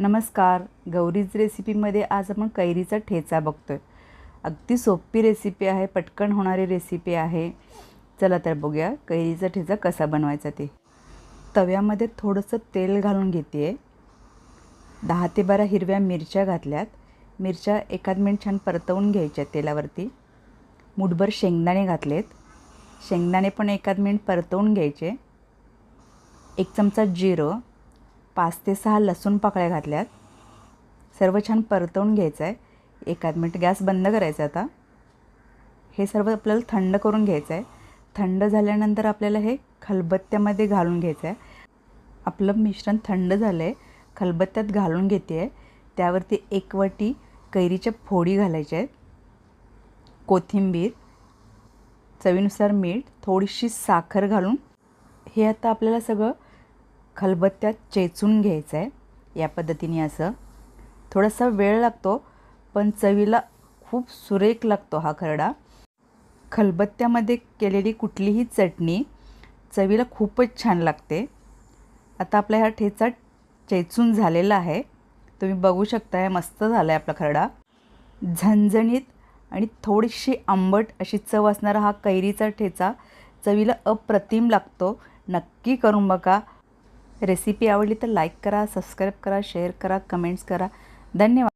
नमस्कार. गौरीज रेसिपीमध्ये आज आपण कैरीचा ठेचा बघतो आहे अगदी सोपी रेसिपी आहे पटकन होणारी रेसिपी आहे. चला तर बघूया कैरीचा ठेचा कसा बनवायचा ते. तव्यामध्ये थोडंसं तेल घालून घेते आहे दहा ते बारा हिरव्या मिरच्या घातल्यात. मिरच्या एखाद मिनिट छान परतवून घ्यायच्या तेलावरती. मुठभर शेंगदाणे घातलेत. शेंगदाणे पण एखाद मिनिट परतवून घ्यायचे. एक चमचा जिरं. पाच ते सहा लसूण पाकळ्या घातल्यात. सर्व छान परतवून घ्यायचं आहे एखाद मिनिट गॅस बंद करायचा आता. हे सर्व आपल्याला थंड करून घ्यायचं आहे थंड झाल्यानंतर आपल्याला हे खलबत्त्यामध्ये घालून घ्यायचं आहे आपलं मिश्रण थंड झालं आहे खलबत्त्यात घालून घेते आहे त्यावरती एक वाटी कैरीच्या फोडी घालायच्या आहेत कोथिंबीर चवीनुसार मीठ थोडीशी साखर घालून. हे आता आपल्याला सगळं खलबत्त्यात चेचून घ्यायचं आहे या पद्धतीने असं. थोडासा वेळ लागतो पण चवीला खूप सुरेख लागतो हा खरडा. खलबत्त्यामध्ये केलेली कुठलीही चटणी चवीला खूपच छान लागते. आता आपला ह्या ठेचा चेचून झालेला आहे. तुम्ही बघू शकता हे मस्त झाला आहे आपला खरडा. झणझणीत आणि थोडीशी आंबट अशी चव असणारा हा कैरीचा ठेचा चवीला अप्रतिम लागतो. नक्की करून बघा. रेसिपी आवडली तर लाईक करा सबस्क्राईब करा शेअर करा कमेंट्स करा धन्यवाद